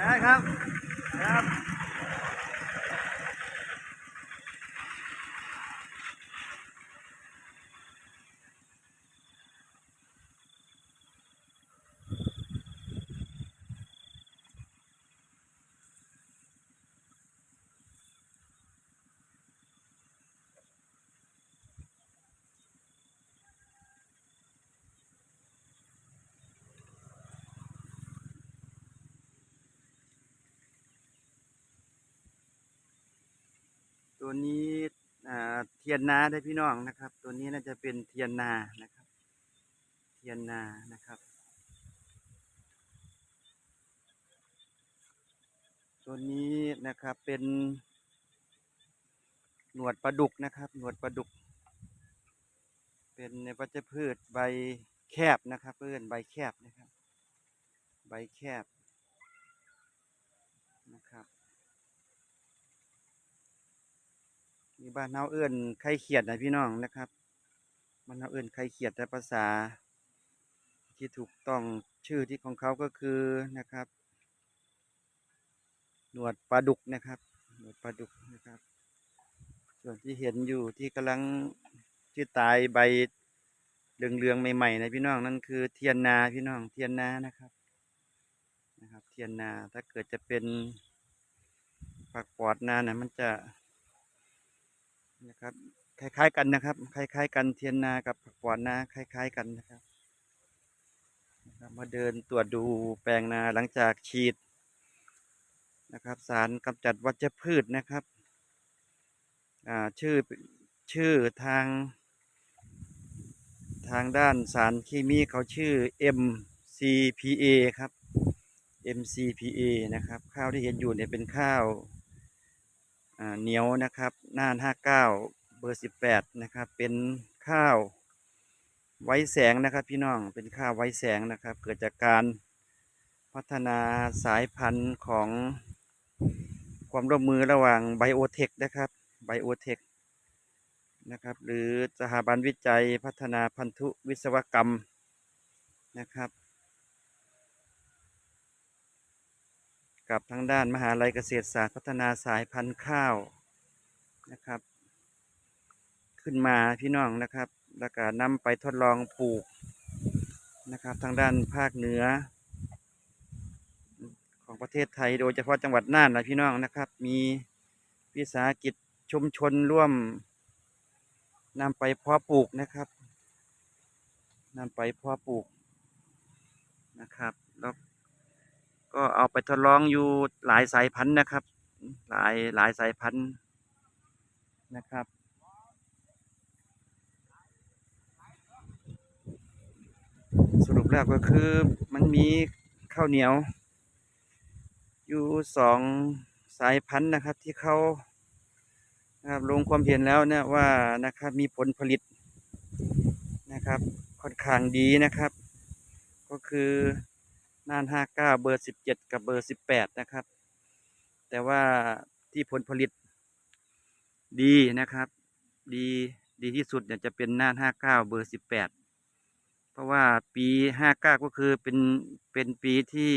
ได้ครับ ตัวนี้เทียนนาได้พี่น้องนะครับ ตัวนี้น่าจะเป็นเทียนนานะครับ เทียนนานะครับ ตัวนี้นะครับเป็นหนวดปลาดุกนะครับ หนวดปลาดุก เป็นในวัชพืชใบแคบนะครับเพื่อนใบแคบนะครับ ใบแคบนะครับ มีบ้านเฮาเอื้อนไข่เขียดนะพี่น้องนะครับบ้านเฮาเอื้อนไข่เขียดแต่ภาษา ที่ถูกต้องชื่อที่ของเขาก็คือนะครับ หนวดปลาดุกนะครับ หนวดปลาดุกนะครับ ส่วนที่เห็นอยู่ที่กำลังที่ตายใบเหลืองๆใหม่ๆนะพี่น้องนั่นคือเทียนนาพี่น้องเทียนนานะครับนะครับ เทียนนาถ้าเกิดจะเป็นผักปอดนาเนี่ยมันจะ นะครับ คล้ายๆกันนะครับ คล้าย ๆ กันเทียนนากับผักปอดนนาคล้าย ๆ กันนะครับมาเดินตรวจดูแปลงนาหลังจากฉีดนะครับ สารกำจัดวัชพืชนะครับชื่อชื่อทาง ทางด้านสารเคมีเขาชื่อ MCPA ครับ MCPA นะครับ ข้าวที่เห็นอยู่เนี่ยเป็นข้าว เหนียวนะครับน่าน59เบอร์18นะครับ เป็นข้าวไว้แสงนะครับ พี่น้องเป็นข้าวไว้แสงนะครับ เกิดจากการพัฒนาสายพันธุ์ของความร่วมมือระหว่างไบโอเทคนะครับไบโอเทคนะครับ หรือสถาบันวิจัยพัฒนาพันธุวิศวกรรมนะครับ กับทางด้านมหาลัยเกษตรศาสตร์พัฒนาสายพันธุ์ข้าวนะครับ ขึ้นมาพี่น้องนะครับแล้วก็นำไปทดลองปลูกนะครับ ทางด้านภาคเหนือ ของประเทศไทยโดยเฉพาะจังหวัดน่านนะพี่น้องนะครับ มีวิสาหกิจชุมชนร่วมนำไปเพาะปลูกนะครับนำไปเพาะปลูกนะครับแล้ว ก็เอาไปทดลองอยู่หลายสายพันธุ์นะครับ หลายหลายสายพันธุ์นะครับ สรุปแล้วก็คือมันมีข้าวเหนียว อยู่สองสายพันธุ์นะครับที่เขานะครับลงความเห็นแล้วเนี่ยว่านะครับมีผลผลิตนะครับค่อนข้างดีนะครับ ก็คือ น่านห้าเก้าเบอร์สิบเจ็ดกับเบอร์สิบแปดนะครับ แต่ว่าที่ผลผลิตดีนะครับ ดีดีที่สุดเนี่ยจะเป็นน่านห้าเก้าเบอร์สิบแปดเพราะว่าปีห้าเก้าก็คือเป็นเป็นปีที่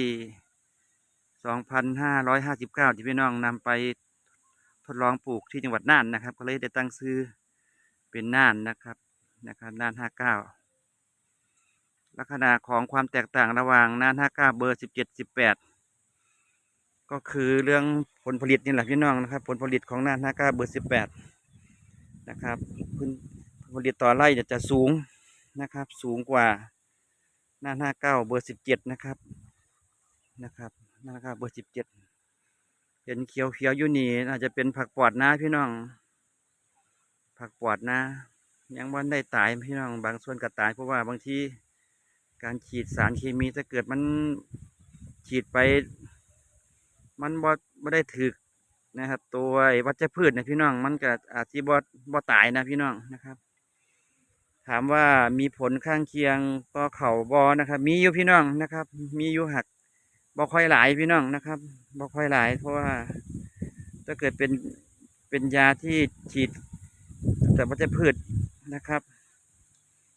2,559ที่พี่น้องนำไปทดลองปลูกที่จังหวัดน่านนะครับ ก็เลยได้ตั้งชื่อเป็นน่านนะครับนะครับน่าน59 ลักษณะของความแตกต่างระหว่างน่าน59เบอร์17 18ก็คือเรื่องผลผลิตนี่แหละพี่น้องนะครับ ผลผลิตของน่าน59เบอร์18นะครับผลผลิตต่อไร่จะสูงนะครับ สูงกว่าน่าน59เบอร์17นะครับนะครับนะครับเบอร์สิบเจ็ดเห็นเขียวเขียวๆอยู่นี่อาจจะเป็นผักปอดนะพี่น้อง ผักปอดนะ ยังวันได้ตายพี่น้อง บางส่วนก็ตายเพราะว่าบางที การฉีดสารเคมีถ้าเกิดมันฉีดไป มันบ่บ่ได้ถึกนะครับ ตัววัชพืชนะพี่น้อง มันก็อาจจะบ่บ่ตายนะพี่น้องนะครับ ถามว่ามีผลข้างเคียงต่อเข่าบอนะครับ มีอยู่พี่น้องนะครับ มีอยู่หักบ่ค่อยหลายพี่น้องนะครับบ่ค่อยหลาย เพราะว่าถ้าเกิดเป็นเป็นยาที่ฉีดแต่ว่าจะพืชนะครับ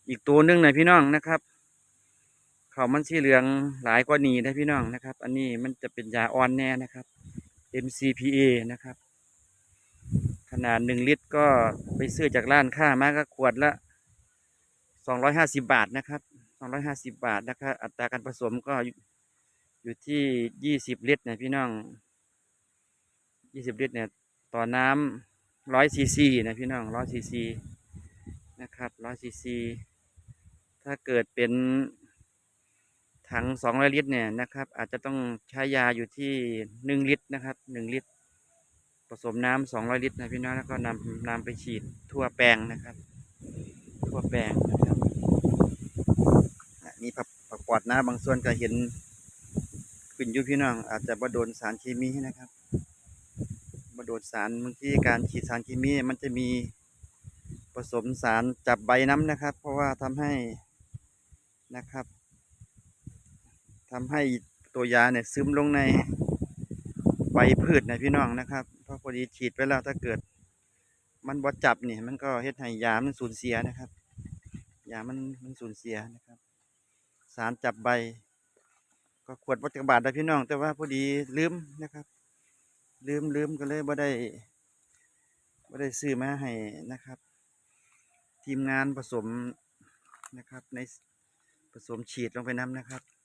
อีกตัวหนึงนะพี่น้องนะครับ เขามันสีเหลืองหลายกว่านี้นะพี่น้องนะครับ อันนี้มันจะเป็นยาอ่อนแน่นะครับ MCPA นะครับ ขนาดหนึ่งลิตรก็ไปซื้อจากร้านค้ามาก็ขวดละสองร้อยห้าสิบบาทนะครับสองร้อยห้าสิบบาทนะครับ อัตราการผสมก็อยู่ที่ยี่สิบลิตรเนี่ยพี่น้องยี่สิบลิตรเนี่ยต่อน้ำร้อยซีซีนะพี่น้องร้อยซีซีนะครับร้อยซีซีถ้าเกิดเป็น ถังสองร้อยลิตรเนี่ยนะครับ อาจจะต้องใช้ยาอยู่ที่หนึ่งลิตรนะครับหนึ่งลิตร ผสมน้ำสองร้อยลิตรนะพี่น้องแล้วก็นำนำไปฉีดทั่วแปลงนะครับ ทั่วแปลงนะครับอะมีผักผักปอดนะบางส่วนก็เห็นขึ้นอยู่พี่น้อง อาจจะบ่โดนสารเคมีนะครับบ่โดนสารบางทีการฉีดสารเคมีมันจะมีผสมสารจับใบน้ำนะครับ เพราะว่าทำให้นะครับ ทำให้ตัวยาเนี่ยซึมลงในใบพืชนะพี่น้องนะครับเพราะพอดีฉีดไปแล้วถ้าเกิด มันบ่จับเนี่ยมันก็เฮ็ดให้ยามันสูญเสียนะครับยามันมันสูญเสียนะครับ สารจับใบ ก็ขวดวัตกบาทได้พี่น้อง แต่ว่าพอดีลืมนะครับ ลืมลืมก็เลยบ่ได้บ่ได้ซื้อมาให้นะครับ ทีมงานผสมนะครับในผสมฉีดลงไปน้ำนะครับ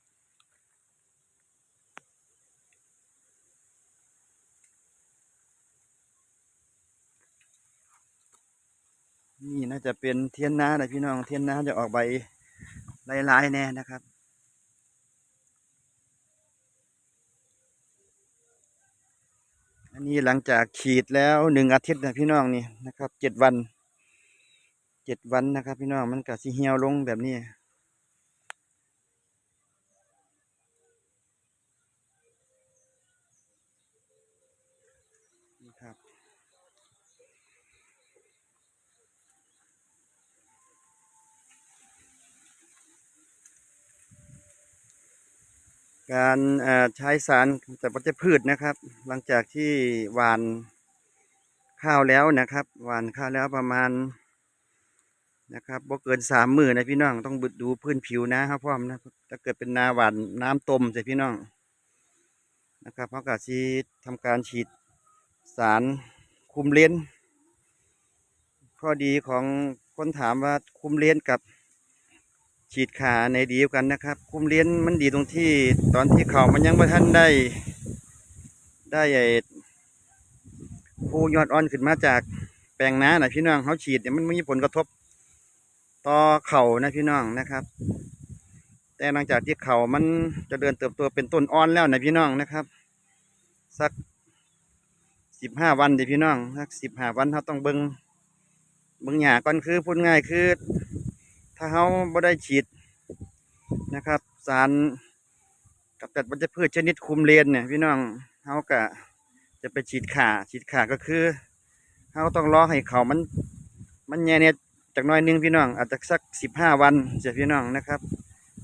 นี่น่าจะเป็นเทียนนานะพี่น้องเทียนนาจะออกใบลายๆแน่นะครับอันนี้หลังจากขีดแล้วหนึ่งอาทิตย์นะพี่น้องนี่นะครับเจ็ดวันเจ็ดวันนะครับ พี่น้องมันก็สิเหี่ยวลงแบบนี้นี่ครับ การใช้สารจากวัชพืชนะครับ หลังจากที่หวานข้าวแล้วนะครับ หวานข้าวแล้วประมาณนะครับบ่เกินสามมือนะพี่น้องต้องดูพื้นผิวนะครับพร้อมนะถ้าเกิดเป็นนาหวานน้ำต้มใส่พี่น้องนะครับเขาก็ชีทำการฉีดสารคุมเลนข้อดีของคนถามว่าคุมเลนกับ ฉีดขาในดียวกันนะครับ คุมเลี้ยนมันดีตรงที่ตอนที่เขามันยังไม่ทันได้ ได้ไอ้ผู้ยอดอ่อนขึ้นมาจากแปลงน้านะพี่น้องเขาฉีดเนี่ยมันไม่มีผลกระทบ ต่อเข่านะพี่น้องนะครับ แต่หลังจากที่เข่ามันจะเดินเติบโตเป็นต้นอ่อนแล้วนะพี่น้องนะครับ สักสิบห้าวันดิพี่น้องสักสิบห้าวันเขาต้องเบิงเบิงหยาก่อนคือพูดง่ายคือ ถ้าเขาบ่ได้ฉีดนะครับ สารกับจัดวัชพืชชนิดคุมเลนเนี่ยพี่น้องเขาก็จะไปฉีดขาฉีดขาก็คือเขาต้องรอให้เขามัน มันแย่เนี่ยจากน้อยนึงพี่น้อง อาจจะสักสิบห้าวันเสียพี่น้องนะครับ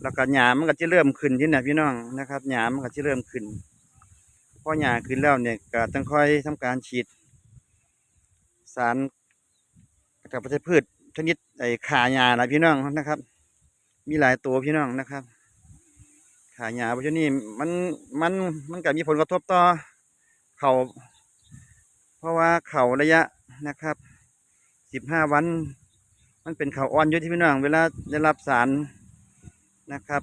แล้วก็หยามันก็จะเริ่มขึ้นที่เนี่พี่น้องนะครับหยามันก็จะเริ่มขึ้นพอหยาขึ้นแล้วเนี่ยก็ต้องค่อยทำการฉีด สารกับวัชพืช ชนิดไอ้ขาหญ้านะพี่น้องนะครับ มีหลายตัวพี่น้องนะครับ ขาหญ้าเพราะฉะนี้มันมันมันก็มีผลกระทบต่อเขาเพราะว่าเขาระยะนะครับสิบห้าวัน มันเป็นเขาอ่อนอยู่ที่พี่น้อง เวลาได้รับสารนะครับ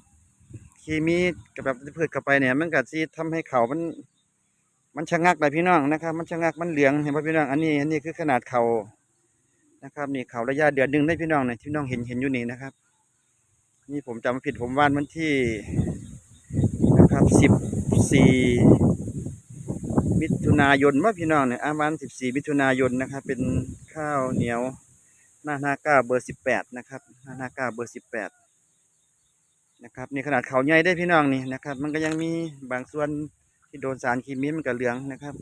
เคมีกับแบบพืชเข้าไปเนี่ย มันก็สิทำให้เขามัน มันชะงักเลยพี่น้องนะครับ มันชะงักมันเหลืองเห็นป่ะพี่น้องอันนี้อันนี้คือขนาดเขา นะครับนี่เขาระยะเดือนหนึ่งได้พี่น้องเนี่ยที่น้องเห็นเห็นอยู่นี่นะครับ นี่ผมจำไม่ผิดผมวานวันที่นะครับสิบสี่มิถุนายนว่าพี่น้องเนี่ยอาวันสิบสี่มิถุนายนนะครับ เป็นข้าวเหนียวหน้าหน้าก้าเบอร์สิบแปดนะครับหน้าหน้าก้าเบอร์สิบแปดนะครับนี่ขนาดเขาใหญ่ได้พี่น้องนี่นะครับ มันก็ยังมีบางส่วนที่โดนสารเคมีมันก็เหลืองนะครับ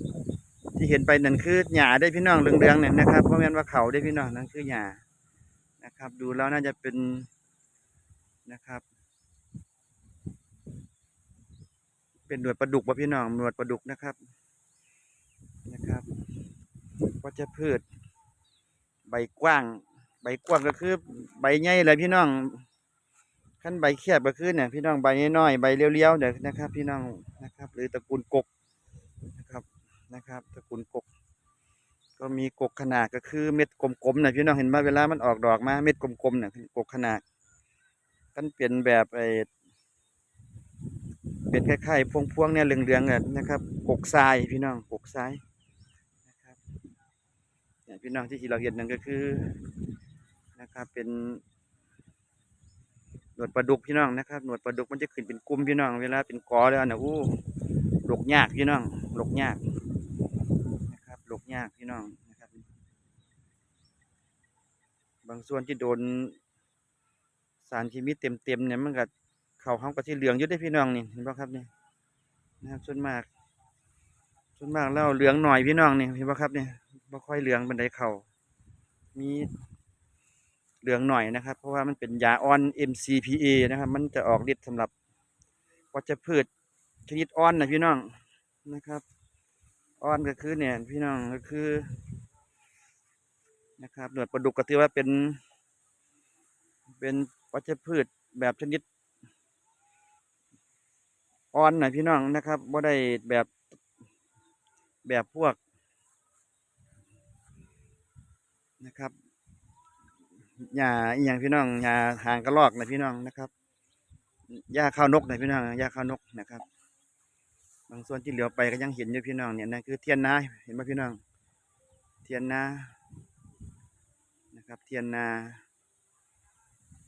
ที่เห็นไปนั่นคือหญ้าได้พี่น้องเหลืองๆเนี่ยนะครับเพราะแม่นว่าเขาได้พี่น้องนั่นคือหญ้านะครับ ดูแล้วน่าจะเป็นนะครับ เป็นหนวดปลาดุกว่ะพี่น้องหนวดปลาดุกนะครับนะครับวัชพืช ใบกว้าง ใบกว้างก็คือใบใหญ่เลยพี่น้องขั้นใบแคบก็คือเนี่ยพี่น้องใบน้อยๆใบเลี้ยวๆเดี๋ยวนะครับ พี่น้องนะครับ หรือตระกูลกก นะครับตระกูลกก ก็มีกกขนาดก็คือเม็ดกลมๆนะพี่น้องเห็นไหมเวลามันออกดอกมาเม็ดกลมๆเนี่ยกกขนาดกันเปลี่ยนแบบไอ้เป็นคล้ายๆพวงๆเนี่ยเหลืองๆอะนะครับ กกทรายพี่น้องกกทรายนะครับเนี่ยพี่น้องที่ที่เราเห็นนั่นก็คือนะครับเป็นหนวดปลาดุกพี่น้องนะครับหนวดปลาดุกมันจะขึ้นเป็นกลุ่มพี่น้อง เวลาเป็นกอแล้วนะอู้หลกยากพี่น้องหลกยาก ยากพี่น้องนะครับ บางส่วนที่โดน สารเคมีเต็มๆเนี่ยมันก็เขาห้องกับที่เหลืองอยู่ได้พี่น้องนี่เห็นป่ะครับนี่นะครับส่วนมาก ส่วนมากแล้วเหลืองหน่อยพี่น้องนี่เห็นป่ะครับเนี่ยบ่ค่อยเหลืองบันไดเขามีเหลืองหน่อยนะครับ เพราะว่ามันเป็นยาอ่อน MCPA นะครับ มันจะออกฤทธิ์สำหรับวัชพืชชนิดอ่อนนะพี่น้องนะครับ อ่อนก็คือเนี่ยพี่น้องก็คือ นะครับหนวดปลาดุกก็ถือว่าเป็น เป็นวัชพืชแบบชนิดอ่อนหน่อยพี่น้องนะครับว่าได้แบบแบบพวกนะครับหญ้าอหย่างพี่น้องหญ้าหางกระรอกนะพี่น้องนะครับหญ้าข้าวนกนะพี่น้องหญ้าข้าวนกนะครับางส่วนที่เหลือไปก็ยังเห็นอยู่พี่น้องเนี่ยนั่นคือเทียนนาเห็นไหมพี่น้อง เทียนนานะครับ เทียนนา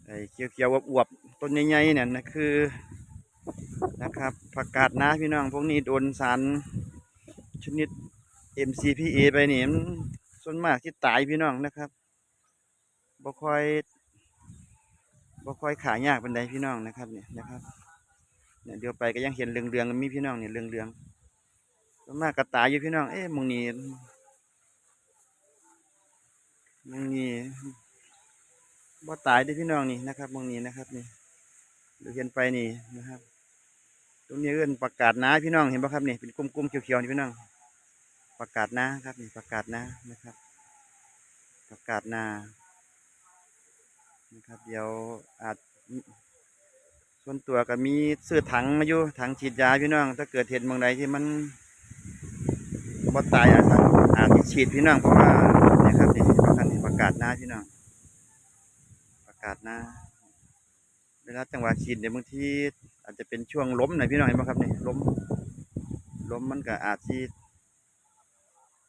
ไอ้เขียวๆอวบๆต้นใหญ่ๆเนี่ยนะคือนะครับผักกาดนาพี่น้องพวกนี้โดนสารชนิด MCPA ไปนี่มันส่วนมากที่ตายพี่น้องนะครับบ่ค่อยบ่ค่อยขายยากเป็นใดพี่น้องนะครับเนี่ยนะครับ เนี่ยเดี๋ยวไปก็ยังเห็นเรืองๆมีพี่น้องเนี่ยเรืองๆส่วนมากกระตายอยู่พี่น้อง เอ๊ะมองนี้มองนี้บ่ตายเด้พี่น้องนี่นะครับมองนี้นะครับนี่ดูเห็นไปนี่นะครับ ตรงนี้เอื้อนประกาศนาพี่น้องเห็นป่ะครับนี่เป็นกลมๆเขียวๆนี่พี่น้อง ประกาศนาครับนี่ประกาศนานะครับ ประกาศนานะครับ เดี๋ยวอาจ ส่วนตัวก็มีซื้อถังมาอยู่ถังฉีดยาพี่น้อง ถ้าเกิดเห็นบางใดที่มันบ่ตายอาจจะอาจจะฉีดพี่น้องเพราะว่านี่ครับนี่ประกาศนี่ประกาศนาพี่น้องประกาศหน้าเวลาจังหวะฉีดเนี่ยบางทีอาจจะเป็นช่วงล้มหน่อยพี่น้องเห็นไหมครับนี่ล้มล้มมันก็อาจฉีด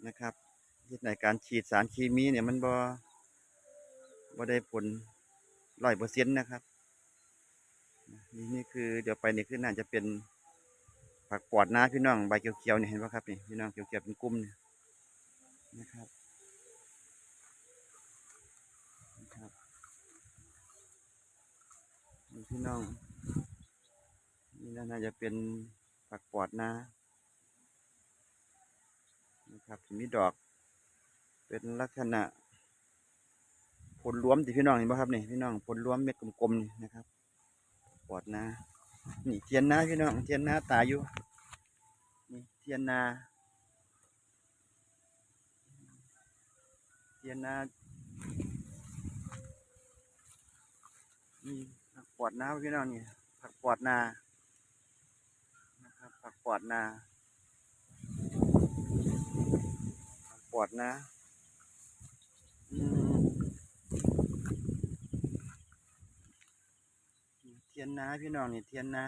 นะครับที่ในการฉีดสารเคมีเนี่ยมันบ่บ่ได้ผลร้อยเปอร์เซ็นต์นะครับ นี่นี่คือเดี๋ยวไปนี่คือน่าจะเป็นผักปอดนาพี่น้องใบเขียวๆเนี่ยเห็นไหมครับนี่พี่น้องเขียวๆเป็นกลุ่มเนี่ยนะครับนะครับนี่พี่น้องนี่น่าจะเป็นผักปอดนานะครับมีดอก เป็นลักษณะผลรวมที่พี่น้องเห็นไหมครับนี่พี่น้องผลรวมเม็ดกลมๆนี่นะครับ ปอดนานี่เทียนนาพี่น้องเทียนนาตายอยู่นี่เทียนนา เทียนนานี่ผักปอดนาพี่น้องนี่ผักปอดนานะครับผักปอดนาผักปอดนะอืม ทียนนาพี่น้องนี่เทียนนา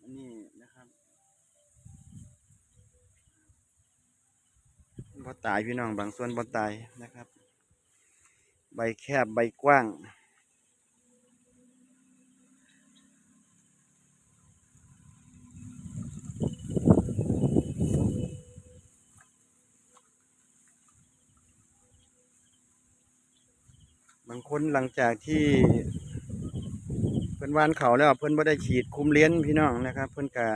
อันนี้นะครับบ่ตายพี่น้องบางส่วนบ่ตายนะครับ ใบแคบใบกว้างบางคนหลังจากที่ พิ่นวานเขาแล้วเพิ่นบ่ได้ฉีดคุมเลี้ยนพี่น้องนะครับ เพิ่นกะ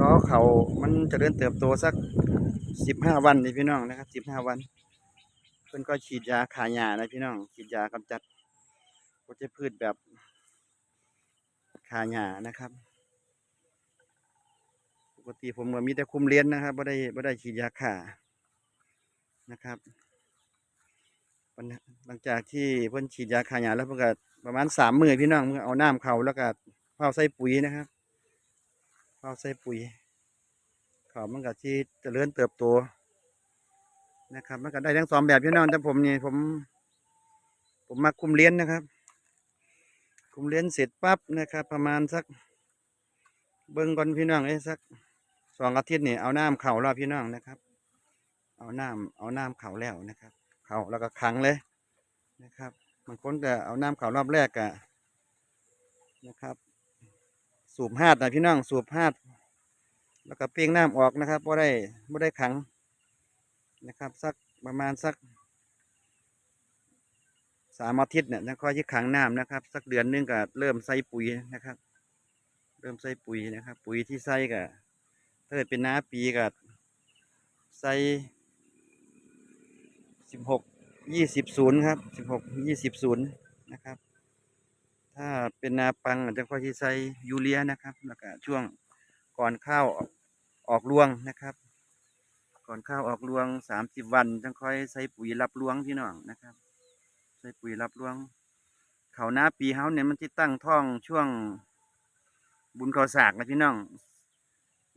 ล้อเขามันจะเริ่มเติบโตสักสิบห้าวันนี่พี่น้องนะครับสิบห้าวัน เพิ่นก็ฉีดยาขาหญ้านะพี่น้องฉีดยากำจัดวัชพืชแบบขาหญ้านะครับ ปกติผมก็มีแต่คุมเลี้ยนนะครับบ่ได้บ่ได้ฉีดยาขานะครับหลังจากที่เพิ่นฉีดยาฆ่าหญ้าแล้วเพิ่นก็ ประมาณสามหมื้อพี่น้องเพิ่นเอาน้ำเขาแล้วก็เผาใส่ปุ๋ยนะครับเผาใส่ปุ๋ยเขามันก็ที่จเจริญเติบโตนะครับ มันก็ได้ทั้งสองแบบพี่น้องแต่ผมนี่ผม ผมมาคุมเลี้ยนนะครับ คุมเลี้ยนเสร็จปั๊บนะครับ ประมาณสัก เบิ่งก่อนพี่น้องเอ้สักสองอาทิตย์นี่เอาน้ำเข่าแล้วพี่น้องนะครับ เอาน้ำเอาน้ำเข่าแล้วนะครับ เขาแล้วก็ขังเลยนะครับ บางคนก็เอาน้ำเขาวรอบแรกกะนะครับ สูบหาดนะพี่น้องสูบหาด แล้วก็เปียงน้ำออกนะครับบ่ได้บ่ได้ขังนะครับ สักประมาณสักสามอาทิตย์เนี่ยนะค่อยที่ขังน้ำนะครับ สักเดือนนึงก็เริ่มใส่ปุ๋ยนะครับ เริ่มใส่ปุ๋ยนะครับ ปุ๋ยที่ใส่ก็ถ้าเกิดเป็นน้าปีก็ใส่สิบหก ยี่สิบศูนย์ครับสิบหกยี่สิบศูนย์นะครับ ถ้าเป็นนาปังอาจจะค่อยที่ใส่ยูเรียนะครับ แล้วก็ช่วงก่อนข้าวออกรวงนะครับ ก่อนข้าวออกรวงสามสิบวันจังค่อยใส่ปุ๋ยรับรวงพี่น้องนะครับ ใส่ปุ๋ยรับรวง เขาหน้าปีเฮาเนี่ยมันที่ตั้งท้องช่วงบุญเขาสากนะพี่น้อง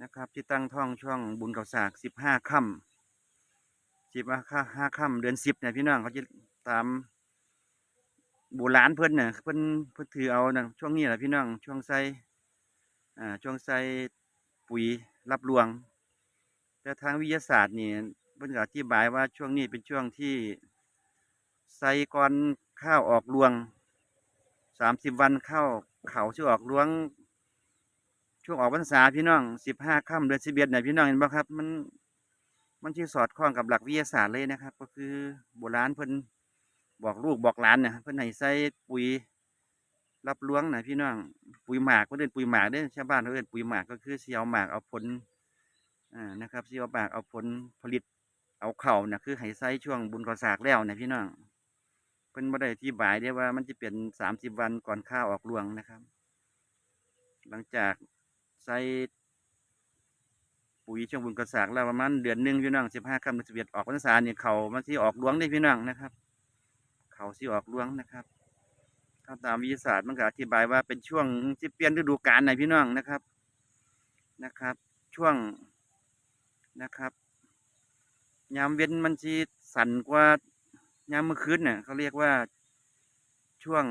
นะครับ ที่ตั้งท้องช่วงบุญเขาสากสิบห้าค่ำ สิบห้าห้าค่ำเดือนสิบเนี่ยพี่น้องเขาจะตามโบราณเพิ่นเนี่ยเพิ่นเพิ่นถือเอานะช่วงนี้แหละพี่น้องช่วงใส่อ่าช่วงใส่ปุ๋ยรับรวง แต่ทางวิทยาศาสตร์นี่เพิ่นก็อธิบายว่าช่วงนี้เป็นช่วงที่ใส่ก่อนข้าวออกรวงสามสิบวันข้าวเขาชื่อออกรวง ช่วงออกพรรษาพี่น้องสิบห้าค่ำเดือนสิบเอ็ดเนี่ยพี่น้องเห็นบ่ครับมัน มันที่สอดคล้องกับหลักวิทยาศาสตร์เลยนะครับ ก็คือโบราณเพิ่นบอกลูกบอกหลานเนี่ยเพิ่นให้ใส่ปุ๋ยรับรวงนะพี่น้องปุ๋ยหมากเพิ่นเรียนปุ๋ยหมากเด้ชาวบ้านเขาเรียนปุ๋ยหมากก็คือเสิเอาหมากเอาผลอ่านะครับที่เอาบากเอาผลผลิตเอาเข่านะคือให้ไซช่วงบุญก่อสากแล้วนะพี่น้องเพิ่นบ่ได้ที่บายได้ว่ามันจะเป็นสามสิบวันก่อนข้าวออกรวงนะครับ หลังจากใส่ ปุ๋ยช่วงบุญก่อสากแล้วประมาณเดือนหนึ่งพี่น้องสิบห้าค่ำเดือนสิบเอ็ดออกพรรษาเนี่ยเขามันที่ออกรวงได้พี่น้องนะครับ เขาที่ออกรวงนะครับถ้าตามวิทยาศาสตร์มันก็อธิบายว่าเป็นช่วงที่เปลี่ยนฤดูกาลนพี่น้องนะครับนะครับ ช่วงนะครับ ยามเว้นมันจีสั่นกว่ายามเมื่อคืนเนี่ยเขาเรียกว่าช่วง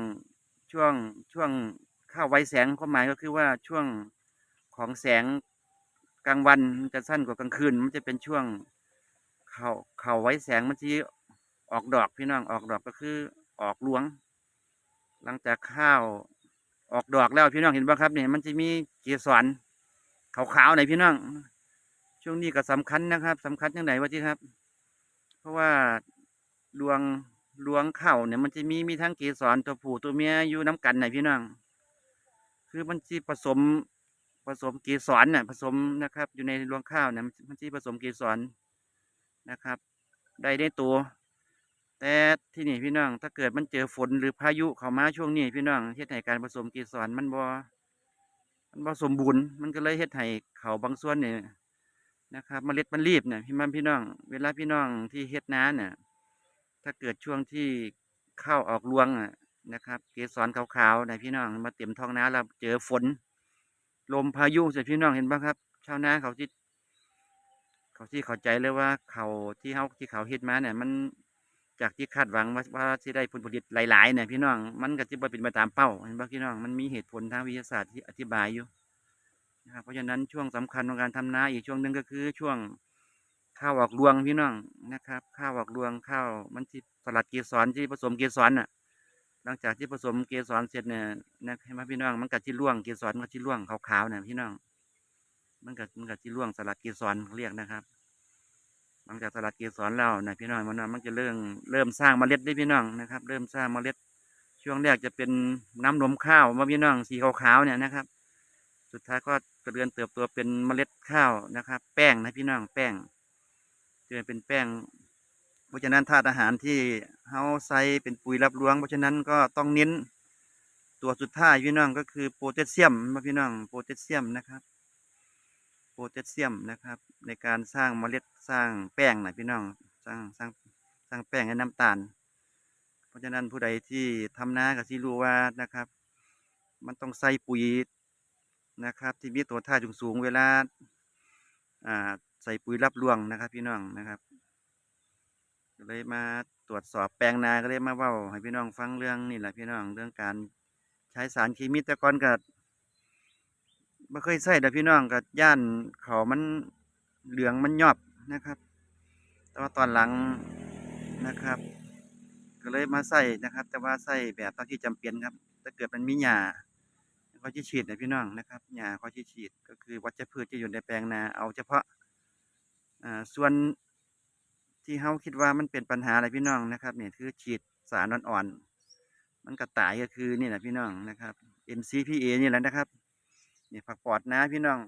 ช่วงช่วงข้าวไวแสงความหมายก็คือว่าช่วงของแสง กลางวันมันจะสั้นกว่ากลางคืน มันจะเป็นช่วง เขาเขาไว้แสงมันจีออกดอกพี่น้องออกดอกก็คือออกรวง หลังจากข้าวออกดอกแล้วพี่น้องเห็นป่ะครับเนี่ยมันจะมีเกสรขาวๆหน่อยพี่น้องช่วงนี้ก็สำคัญนะครับสำคัญยังไงวะที่ครับ เพราะว่าดวงดวงเข่าเนี่ยมันจะมีมีทั้งเกสรตัวผู้ตัวเมียอยู่น้กันไหนพี่น้องคือมันจะผสม ผสมเกสรน่ะผสมนะครับ อยู่ในรวงข้าวเนี่ยมันมันจะผสมเกสรนะครับ ได้ได้ตัว แต่ที่นี่พี่น้อง ถ้าเกิดมันเจอฝนหรือพายุเข้ามาช่วงนี้พี่น้องเฮ็ดให้การผสมเกสรมันบ่มันบ่สมบูรณ์มันก็เลยเฮ็ดให้เขาบางส่วนเนี่ยนะครับเมล็ดมันรีบเนี่ยพี่มันพี่น้อง เวลาพี่น้องที่เฮ็ดน้าเนี่ยถ้าเกิดช่วงที่ข้าวออกรวงอะนะครับ เกสรขาวๆนะพี่น้องมาเต็มท้องนาแล้วเจอฝน ลมพายุใส่พี่น้องเห็นบ้างครับ ชาวนาเขาที่เขาที่เข้าใจเลยว่าเขาที่เขาที่เขาเฮ็ดมาเนี่ย มันจากที่คาดหวังว่าว่าที่ได้ผลผลิตหลายๆเนี่ยพี่น้องมันก็จะบ่เป็นไปตามเป้าเห็นบ้างพี่น้องมันมีเหตุผลทางวิทยาศาสตร์ที่อธิบายอยู่นะครับเพราะฉะนั้นช่วงสำคัญของการทำนาอีกช่วงหนึ่งก็คือช่วงข้าวออกรวงพี่น้องนะครับ ข้าวออกรวงข้าวมันที่สลัดเกสรที่ผสมเกสรน่ะ หลังจากที่ผสมเกสรเสร็จเนี่ยนะให้มาพี่น้อง มันก็ที่ร่วงเกสรมันก็ที่ร่วงขาวๆเนี่ยพี่น้อง มันก็มันก็ที่ร่วงสลัดเกสรเขาเรียกนะครับหลังจากสลัดเกสรแล้วนะพี่น้องมันมันจะเริ่มเริ่มสร้างเมล็ดได้พี่น้องนะครับ เริ่มสร้างเมล็ด ช่วงแรกจะเป็นน้ำนมข้าวมาพี่น้องสีขาวๆเนี่ยนะครับ สุดท้ายก็เจริญเติบโตเป็นเมล็ดข้าวนะครับ แป้งนะพี่น้องแป้งจะเป็นแป้ง ราะฉะนั้นธาตุอาหารที่เฮาใส่เป็นปุ๋ยรับรวง เพราะฉะนั้นก็ต้องเน้นตัวสุดท้ายพี่น้องก็คือโพแทสเซียมมาพี่น้องโพแทสเซียมนะครับโพแทสเซียมนะครับ ในการสร้างเมล็ดสร้างแป้งนะพี่น้องสร้างสร้างสร้างแป้งให้น้ำตาล เพราะฉะนั้นผู้ใดที่ทำนาก็สิรู้ว่านะครับ มันต้องใส่ปุ๋ยนะครับ ที่มีตัวท่าสูงสูงเวลาอ่าใส่ปุ๋ยรับรวงนะครับ พี่น้องนะครับ ก็เลยมาตรวจสอบแปลงนาก็เลยมาเว้าให้พี่น้องฟังเรื่องนี่แหละพี่น้องเรื่องการใช้สารเคมีแต่ก่อนก็ไม่เคยใส่แต่พี่น้องก็ย่านเขามันเหลืองมันยอบนะครับ แต่ว่าตอนหลังนะครับ ก็เลยมาใส่นะครับ แต่ว่าใส่แบบตอนที่จำเป็นครับ ถ้าเกิดมันมีหญ้าข้อที่ฉีดนะพี่น้องนะครับหญ้าข้อที่ฉีดก็คือวัชพืชที่อยู่ในแปลงนาเอาเฉพาะอ่าส่วน ที่เฮาคิดว่ามันเป็นปัญหาอะไรพี่น้องนะครับเนี่ยคือฉีดสารอ่อนๆมันก็ตายก็คือนี่แหละพี่น้องนะครับ MCPA นี่แหละนะครับนี่ผักปอดนะพี่น้อง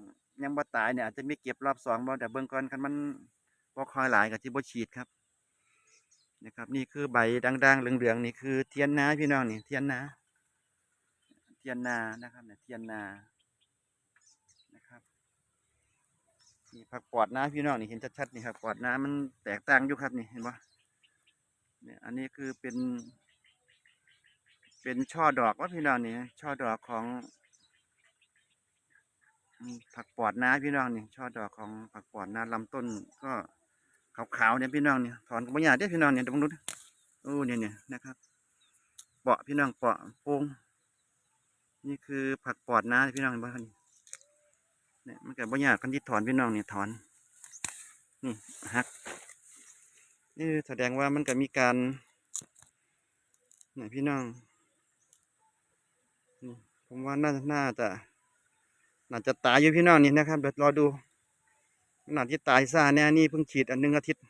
ยังบ่ตายเนี่ยอาจจะไม่เก็บรอบสองบ่แต่เบิ่งก่อนคันมันบ่คอยหลายก็สิบ่ฉีดครับนะครับ นี่คือใบด่างๆเหลืองๆนี่คือเทียนนาพี่น้องนี่เทียนนาเทียนนานะครับเนี่ยเทียนนานะครับ นี่ผักปอดนะพี่น้องนี่เห็นชัดๆนี่ครับปอดน้ำมันแตกต่างอยู่ครับนี่เห็นปะเนี่ยอันนี้คือเป็น เป็นช่อดอกว่าพี่น้องนี่ช่อดอกของผักปอดนะพี่น้องนี่ช่อดอกของผักปอดนะลำต้นก็ขาวๆเนี่ยพี่น้องเนี่ยถอนก็ไม่ยากเด้อพี่น้องเนี่ยเดี๋ยวมึงดูดิโอ้เนี่ยเนี่ยนะครับเปาะพี่น้องเปาะโป่งนี่คือผักปอดนะพี่น้องเห็นปะครับนี่ เนี่ยมันก็บ่ยากคันที่ถอนพี่น้องเนี่ยถอนนี่หักนี่แสดงว่ามันก็มีการเนี่ยพี่น้องนี่ผมว่าน่าน่าจะน่าจะตายอยู่พี่น้องนี่นะครับเดี๋ยวรอดูน่าจะตายซ่าแน่นี่เพิ่งฉีดอันหนึงอาทิตย์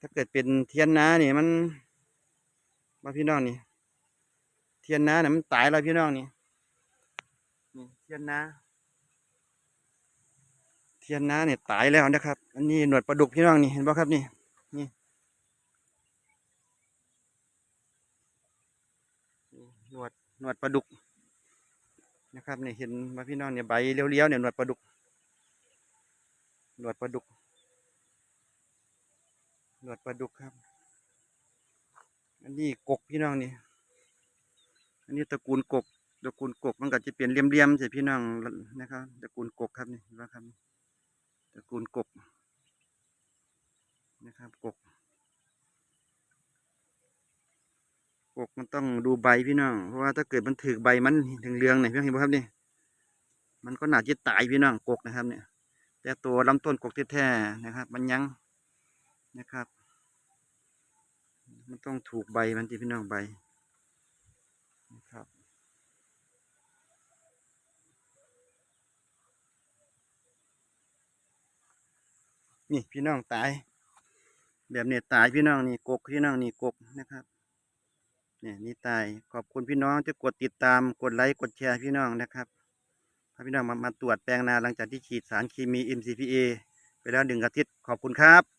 ถ้าเกิดเป็นเทียนนาเนี่ยมันมาพี่น้องนี่เทียนนาเนี่ยมันตายแล้วพี่น้องนี่นี่เทียนนา ทียนนาเนี่ยตายแล้วนะครับ อันนี้หนวดปลาดุกพี่น้องนี่เห็นป่ะครับนี่นี่หนวดหนวดปลาดุกนะครับนี่เห็นมาพี่น้องเนี่ยใบเลี้ยวๆเนี่ยหนวดปลาดุกหนวดปลาดุกหนวดปลาดุกครับ อันนี้กกพี่น้องนี่อันนี้ตระกูลกกตระกูลกกมันก็จะเปลี่ยนเหลี่ยมๆใช่พี่น้องนะครับตระกูลกกครับนี่เห็นป่ะครับ ตระกูลกบนะครับกบกบมันต้องดูใบพี่น้อง เพราะว่าถ้าเกิดมันถือใบมันถึงเรืองเนี่ยพี่น้องเห็นไหมครับนี่มันก็หนาจะตายพี่น้องกกนะครับเนี่ย แต่ตัวลำต้นกกแท้ๆนะครับ มันยังนะครับ มันต้องถูกใบมันที่พี่น้องใบ นี่พี่น้องตาย แบบนี้ตายพี่น้องนี่กกพี่น้องนี่กกนะครับเนี่ยนี่ตายขอบคุณพี่น้องที่กดติดตามกดไลค์กดแชร์พี่น้องนะครับพาพี่น้องมามาตรวจแปลงนาหลังจากที่ฉีดสารเคมี MCPA ไปแล้วหนึ่งอาทิตย์ขอบคุณครับ